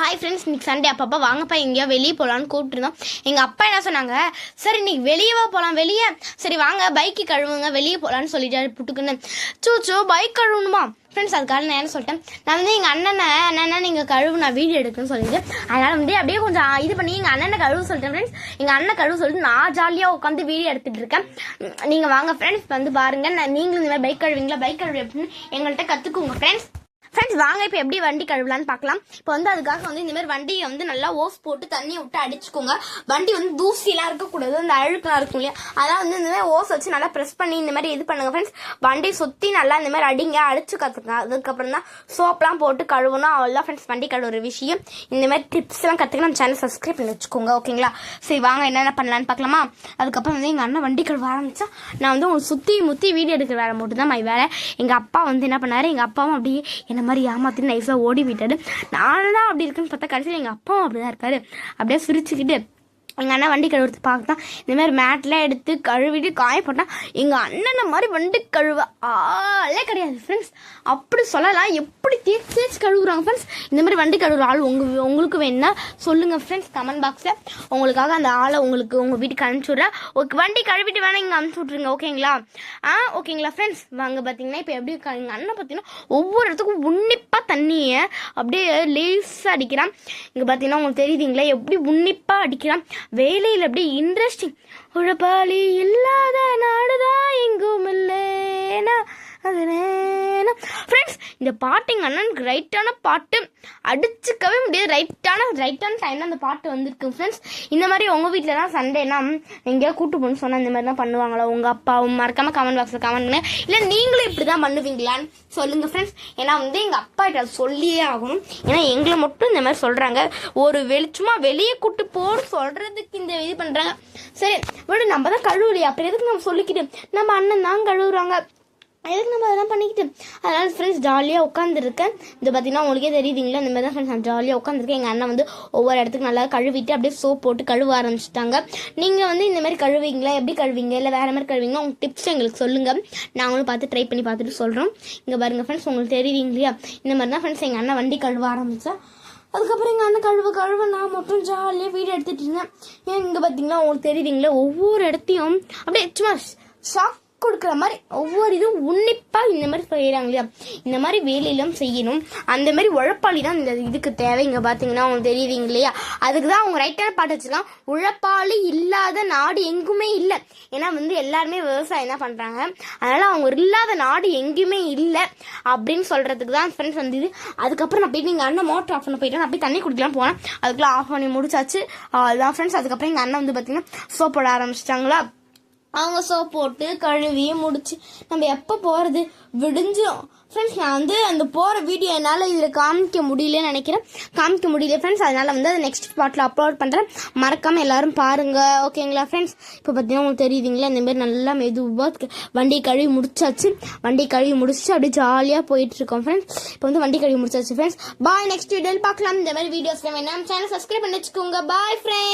Hi friends இன்றைக்கி Sunday அப்பப்பா வாங்கப்பா எங்கேயோ வெளியே போகலான்னு கூப்பிட்டுருந்தோம். எங்கள் அப்பா என்ன சொன்னாங்க சரி இன்னைக்கு வெளியேவா போகலாம் வெளியே. சரி வாங்க பைக்கு கழுவுங்க வெளியே போகலான்னு சொல்லிட்டாரு புட்டுக்குன்னு. சூச்சோ பைக் கழுவணுமா? ஃப்ரெண்ட்ஸ் அதுக்காக நான் என்ன சொல்லிட்டேன் நான் வந்து எங்கள் அண்ணனை அண்ணனை நீங்கள் கழுவு நான் வீடியோ எடுக்குன்னு சொல்லிட்டு அதனால் வந்து அப்படியே கொஞ்சம் இது பண்ணி எங்கள் அண்ணனை கழுவு சொல்லிட்டேன் ஃப்ரெண்ட்ஸ் எங்கள் அண்ணன் கழுவு சொல்லிட்டு நான் ஜாலியாக உட்காந்து வீடியோ எடுத்துகிட்டு இருக்கேன். நீங்கள் வாங்க ஃப்ரெண்ட்ஸ் வந்து பாருங்கள் நான் நீங்களும் இந்த மாதிரி பைக் கழுவீங்களா? பைக் கழுவு எப்படின்னு எங்கள்கிட்ட கற்றுக்குங்க ஃப்ரெண்ட்ஸ் ஃப்ரெண்ட்ஸ் வாங்க இப்போ எப்படி வண்டி கழுவலான்னு பார்க்கலாம் இப்போ வந்து அதுக்காக வந்து இந்த மாதிரி வண்டியை வந்து நல்லா ஓஸ் போட்டு தண்ணியை விட்டு அடிச்சுக்கோங்க. வண்டி வந்து தூசிலாம் இருக்கக்கூடாது அந்த அழுக்கெல்லாம் இருக்கும் இல்லையா? அதெல்லாம் வந்து இந்த மாதிரி ஓஸ் வச்சு நல்லா ப்ரெஸ் பண்ணி இந்த மாதிரி இது பண்ணுங்க ஃப்ரெண்ட்ஸ் வண்டியை சுற்றி நல்லா இந்த மாதிரி அடிங்க அடிச்சு கற்றுங்க அதுக்கப்புறம் தான் சோப்லாம் போட்டு கழுவணும். அவ்வளோதான் ஃப்ரெண்ட்ஸ் வண்டி கழுவுற விஷயம். இந்த மாதிரி டிப்ஸ்லாம் கற்றுக்க நம்ம சேனல் சப்ஸ்கிரைப் பண்ணி வச்சுக்கோங்க ஓகேங்களா சரி வாங்க என்னென்ன பண்ணலான்னு பார்க்கலாமா அதுக்கப்புறம் வந்து எங்கள் அண்ணன் வண்டி கழுவ ஆரம்பிச்சா நான் வந்து உங்களுக்கு சுற்றி முற்றி வீடியோ எடுக்கிற வேலை மட்டும் தான் மை வேலை. எங்கள் அப்பா வந்து என்ன பண்ணார் எங்கள் அப்பாவும் அப்படியே என்ன மாதிரி ஏமாத்தி நைஸாக ஓடி விட்டாரு நானும் தான் அப்படி இருக்குன்னு பார்த்தா கடைசியில் எங்கள் அப்பாவும் அப்படி தான் இருக்காரு. அப்படியே சிரிச்சுக்கிட்டு எங்கள் அண்ணன் வண்டி கழுவுறது பார்த்தா இந்த மாதிரி மேட்லாம் எடுத்து கழுவிட்டு காய போட்டால் எங்கள் அண்ணனை மாதிரி வண்டி கழுவ ஆளே கிடையாது ஃப்ரெண்ட்ஸ் அப்படி சொல்லலாம். எப்படி தேய்ச்சி தேய்ச்சி கழுவுறாங்க ஃப்ரெண்ட்ஸ் இந்த மாதிரி வண்டி கழுவுற ஆள் உங்கள் உங்களுக்கு வேணும்னா சொல்லுங்கள் ஃப்ரெண்ட்ஸ் கமெண்ட் பாக்ஸில் உங்களுக்காக அந்த ஆளை உங்களுக்கு உங்கள் வீட்டுக்கு அனுப்பிச்சி விட்றேன் ஓகே வண்டி கழுவிட்டு வேணால் இங்கே அனுப்பிச்சி விட்ருங்க ஓகேங்களா? ஆ ஓகேங்களா ஃப்ரெண்ட்ஸ் வாங்க பார்த்தீங்கன்னா இப்போ எப்படி இருக்காங்க? எங்கள் அண்ணன் பார்த்தீங்கன்னா ஒவ்வொரு இடத்துக்கும் உன்னிப்பாக தண்ணியை அப்படியே லேஸாக அடிக்கிறான். இங்கே பார்த்தீங்கன்னா உங்களுக்கு தெரியுதுங்களா? எப்படி உன்னிப்பாக அடிக்கிறான்? வேலையில் அப்படியே இன்ட்ரெஸ்டிங் உழப்பாளி இல்லாத நாடுதான் எங்கும் இல்லைனா அது ஃப்ரெண்ட்ஸ் இந்த பாட்டு எங்கள் அண்ணனுக்கு ரைட்டான பாட்டு. அடிச்சுக்கவே முடியாது. ரைட்டான ரைட்டான டைமில் அந்த பாட்டு வந்திருக்கு ஃப்ரெண்ட்ஸ் இந்த மாதிரி உங்கள் வீட்டில் தான் சண்டேனா எங்கேயாவது கூட்டு போகணும்னு சொன்னால் இந்த மாதிரி தான் பண்ணுவாங்களா? உங்கள் அப்பாவும் மறக்காமல் கமெண்ட் பாக்ஸில் கமெண்ட் பண்ணுங்க. இல்லை நீங்களும் இப்படி தான் பண்ணுவீங்களான்னு சொல்லுங்கள் ஃப்ரெண்ட்ஸ் ஏன்னா வந்து எங்கள் அப்பா கிட்ட சொல்லியே ஆகணும். ஏன்னா எங்களை மட்டும் இந்த மாதிரி சொல்கிறாங்க ஒரு வெளிச்சமாக வெளியே கூட்டு போன்னு சொல்கிறதுக்கு இந்த இது பண்ணுறாங்க சரி விட நம்ம தான் கழுவுலையா. அப்புறம் எதுக்கு நம்ம சொல்லிக்கிட்டு? நம்ம அண்ணன் தான் கழுவுறாங்க. எதுக்கு நம்ம அதெல்லாம் பண்ணிக்கிட்டு. அதனால ஃப்ரெண்ட்ஸ் ஜாலியாக உட்காந்துருக்கேன் இது பார்த்தீங்கன்னா உங்களுக்கே தெரியுதுங்களா? இந்த மாதிரி தான் ஃப்ரெண்ட்ஸ் நான் ஜாலியாக உட்காந்துருக்கேன் எங்கள் அண்ணன் வந்து ஒவ்வொரு இடத்துக்கு நல்லா கழுவிட்டு அப்படியே சோப் போட்டு கழுவ ஆரம்பிச்சிட்டாங்க. நீங்கள் வந்து இந்த மாதிரி கழுவிங்களா? எப்படி கழுவிங்க? இல்லை வேறு மாதிரி கழுவிங்களா? உங்கள் டிப்ஸ் எங்களுக்கு சொல்லுங்கள் நாங்களும் பார்த்து ட்ரை பண்ணி பார்த்துட்டு சொல்கிறோம் இங்கே பாருங்கள் ஃப்ரெண்ட்ஸ் உங்களுக்கு தெரியுதுங்க இல்லையா இந்த மாதிரி தான் ஃப்ரெண்ட்ஸ் எங்கள் அண்ணன் வண்டி கழுவ ஆரம்பித்தா அதுக்கப்புறம் எங்கள் அண்ணன் கழுவ கழுவ நான் மட்டும் ஜாலியாக வீடு எடுத்துகிட்டு இருந்தேன். ஏன் இங்கே பார்த்தீங்களா உங்களுக்கு தெரியுதுங்களா? ஒவ்வொரு இடத்தையும் அப்படியே சும்மா ஷாக் கொடுக்குற மாதிரி ஒவ்வொரு இதுவும் உன்னிப்பாக இந்த மாதிரி செய்கிறாங்க இல்லையா? இந்த மாதிரி வேலையெல்லாம் செய்யணும். அந்த மாதிரி உழைப்பாளி தான் இந்த இதுக்கு தேவைங்க பார்த்தீங்கன்னா அவங்க தெரியுதுங்க இல்லையா? அதுக்கு தான் அவங்க ரைட்டான பாட்டு வச்சுக்கலாம் உழைப்பாளி இல்லாத நாடு எங்குமே இல்லை. ஏன்னா வந்து எல்லாருமே விவசாயம் தான் பண்ணுறாங்க அதனால் அவங்க இல்லாத நாடு எங்கேயுமே இல்லை அப்படின்னு சொல்கிறதுக்கு தான் ஃப்ரெண்ட்ஸ் வந்து இது அதுக்கப்புறம் நான் போயிட்டு எங்கள் அண்ணன் மோட்டர் ஆஃப் பண்ண போயிட்டு நான் அப்படியே தண்ணி குடிக்கலாம் போனேன். அதுக்கெல்லாம் ஆஃப் பண்ணி முடிச்சாச்சு. அதுதான் ஃப்ரெண்ட்ஸ் அதுக்கப்புறம் எங்கள் அண்ணன் வந்து பார்த்தீங்கன்னா சோப் போட ஆரம்பிச்சிட்டாங்களா? அவங்க சோப் போட்டு கழுவி முடிச்சு நம்ம எப்போ போகிறது விடிஞ்சிடும் ஃப்ரெண்ட்ஸ் நான் வந்து அந்த போகிற வீடியோ என்னால் இதில் காமிக்க முடியலன்னு நினைக்கிறேன். காமிக்க முடியல ஃப்ரெண்ட்ஸ் அதனால் வந்து அதை நெக்ஸ்ட் பாட்டில் அப்லோட் பண்ணுறேன் மறக்காமல் எல்லோரும் பாருங்கள் ஓகேங்களா ஃப்ரெண்ட்ஸ் இப்போ பார்த்தீங்கன்னா உங்களுக்கு தெரியுதுங்களா இந்தமாரி நல்லா மெதுவாக வண்டி கழுவி முடிச்சாச்சு. வண்டி கழுவி முடிச்சு அப்படியே ஜாலியாக போயிட்டுருக்கோம் ஃப்ரெண்ட்ஸ் இப்போ வந்து வண்டி கழுவி முடிச்சாச்சு ஃப்ரெண்ட்ஸ் பாய் நெக்ஸ்ட் வீடியோவில் பார்க்கலாம். இந்த மாதிரி வீடியோஸ் வேணும் சேனல் சப்ஸ்கிரைப் பண்ணி வச்சுக்கோங்க. Bye friends